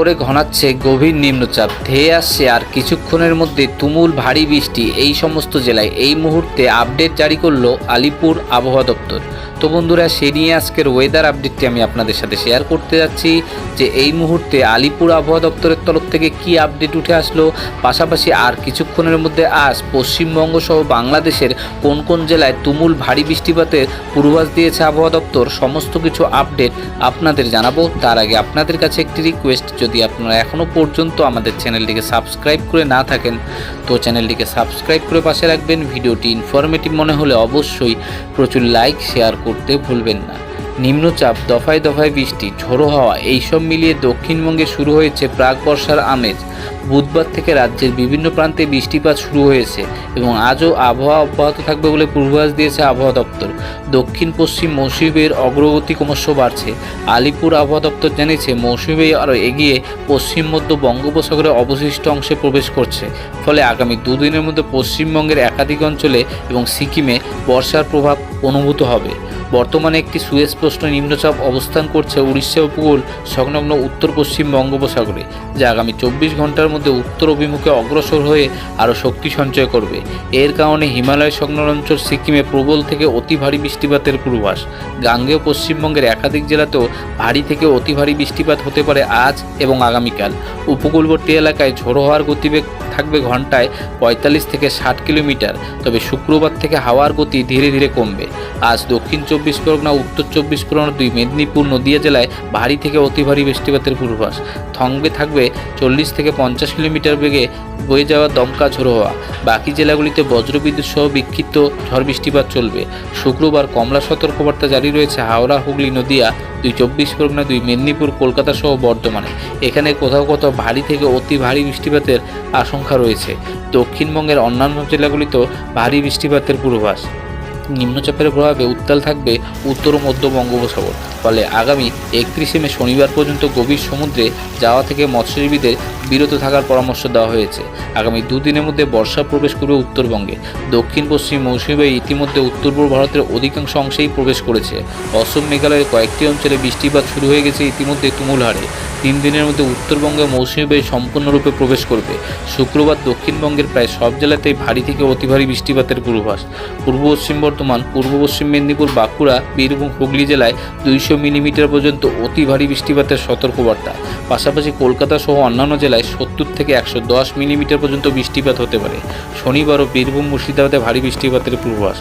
সাগরে ঘনাচ্ছে গভীর নিম্নচাপ। ধেয়ে আসছে আর কিছুক্ষণের মধ্যে তুমুল ভারী বৃষ্টি এই সমস্ত জেলায়। এই মুহূর্তে আপডেট জারি করল আলিপুর আবহাওয়া দপ্তর। তো বন্ধুরা, সে নিয়ে আজকের ওয়েদার আপডেটটি আমি আপনাদের সাথে শেয়ার করতে যাচ্ছি যে এই মুহূর্তে আলিপুর আবহাওয়া দপ্তরের তরফ থেকে কি আপডেট উঠে আসলো? পাশাপাশি আর কিছুক্ষণের মধ্যে আজ পশ্চিমবঙ্গ সহ বাংলাদেশের কোন কোন জেলায় তুমুল ভারী বৃষ্টিপাতের পূর্বাভাস দিয়েছে আবহাওয়া দপ্তর? সমস্ত কিছু আপডেট আপনাদের জানাব। তার আগে আপনাদের কাছে একটি রিকোয়েস্ট যদি আপনারা এখনও পর্যন্ত আমাদের চ্যানেলটিকে সাবস্ক্রাইব করে না থাকেন, তো চ্যানেলটিকে সাবস্ক্রাইব করে পাশে রাখবেন। ভিডিওটি ইনফরমেটিভ মনে হলে অবশ্যই প্রচুর লাইক শেয়ার করতে ভুলবেন না। নিম্নচাপ, দফায় দফায় বৃষ্টি, ঝোড়ো হাওয়া, এইসব মিলিয়ে দক্ষিণবঙ্গে শুরু হয়েছে প্রাক বর্ষার আমেজ। বুধবার থেকে রাজ্যের বিভিন্ন প্রান্তে বৃষ্টিপাত শুরু হয়েছে এবং আজও আবহাওয়া অব্যাহত থাকবে বলে পূর্বাভাস দিয়েছে আবহাওয়া দপ্তর। দক্ষিণ পশ্চিম মৌসুমের অগ্রগতি ক্রমশ বাড়ছে। আলিপুর আবহাওয়া দপ্তর জানিয়েছে মৌসুমে আরও এগিয়ে পশ্চিম, মধ্য বঙ্গোপসাগরের অবশিষ্ট অংশে প্রবেশ করছে। ফলে আগামী দুদিনের মধ্যে পশ্চিমবঙ্গের একাধিক অঞ্চলে এবং সিকিমে বর্ষার প্রভাব অনুভূত হবে। বর্তমানে একটি সুস্পষ্ট নিম্নচাপ অবস্থান করছে উড়িষ্যা উপকূল সংলগ্ন উত্তর পশ্চিম বঙ্গোপসাগরে, যা আগামী চব্বিশ ঘণ্টার মধ্যে উত্তর অভিমুখে অগ্রসর হয়ে আরও শক্তি সঞ্চয় করবে। এর কারণে হিমালয় সংলগ্ন অঞ্চল সিকিমে প্রবল থেকে অতি ভারী বৃষ্টিপাতের পূর্বাস গাঙ্গেয় পশ্চিমবঙ্গের একাধিক জেলাতেও ভারী থেকে অতি ভারী বৃষ্টিপাত হতে পারে আজ এবং আগামীকাল। উপকূলবর্তী এলাকায় ঝোড়ো হওয়ার গতিবেগ থাকবে ঘন্টায় পঁয়তাল্লিশ থেকে ষাট কিলোমিটার, তবে শুক্রবার থেকে হাওয়ার গতি ধীরে ধীরে কমবে। আজ দক্ষিণ চব্বিশ পরগনা, উত্তর চব্বিশ পরগনা, দুই মেদিনীপুর, নদিয়া জেলায় ভারী থেকে অতি ভারী বৃষ্টিপাতের পূর্বাভাস। থংবে থাকবে চল্লিশ থেকে পঞ্চাশ কিলোমিটার বেগে বয়ে যাওয়া দমকা ঝোড়ো হওয়া। বাকি জেলাগুলিতে বজ্রবিদ্যুৎ সহ বিক্ষিপ্ত ঝড় বৃষ্টিপাত চলবে। শুক্রবার কমলা সতর্কবার্তা জারি রয়েছে হাওড়া, হুগলি, নদিয়া, দুই চব্বিশ পরগনা, দুই মেদিনীপুর, কলকাতা সহ বর্ধমানে। এখানে কোথাও কোথাও ভারী থেকে অতি ভারী বৃষ্টিপাতের আশঙ্কা রয়েছে। দক্ষিণবঙ্গের অন্যান্য জেলাগুলিতেও ভারী বৃষ্টিপাতের পূর্বাভাস। নিম্নচাপের প্রভাবে উত্তাল থাকবে উত্তর ও মধ্য বঙ্গোপসাগর। ফলে আগামী একত্রিশে মে শনিবার পর্যন্ত গভীর সমুদ্রে যাওয়া থেকে মৎস্যজীবীদের বিরত থাকার পরামর্শ দেওয়া হয়েছে। আগামী দুদিনের মধ্যে বর্ষা প্রবেশ করবে উত্তরবঙ্গে। দক্ষিণ, পশ্চিম, মৌসুমী ইতিমধ্যে উত্তর পূর্ব ভারতের অধিকাংশ অংশেই প্রবেশ করেছে। অসম মেঘালয়ের কয়েকটি অঞ্চলে বৃষ্টিপাত শুরু হয়ে গেছে ইতিমধ্যে তুমুল হারে। তিন দিনের মধ্যে উত্তরবঙ্গে মৌসুমী বায়ু সম্পূর্ণরূপে প্রবেশ করবে। শুক্রবার দক্ষিণবঙ্গের প্রায় সব জেলাতেই ভারী থেকে অতি ভারী বৃষ্টিপাতের পূর্বাভাস। পূর্ব পশ্চিম বর্ধমান, পূর্ব পশ্চিম মেদিনীপুর, বাঁকুড়া, বীরভূম, হুগলি জেলায় দুইশো মিলিমিটার পর্যন্ত অতি ভারী বৃষ্টিপাতের সতর্কবার্তা। পাশাপাশি কলকাতা সহ অন্যান্য জেলায় সত্তর থেকে একশো দশ মিলিমিটার পর্যন্ত বৃষ্টিপাত হতে পারে। শনিবারও বীরভূম মুর্শিদাবাদে ভারী বৃষ্টিপাতের পূর্বাভাস।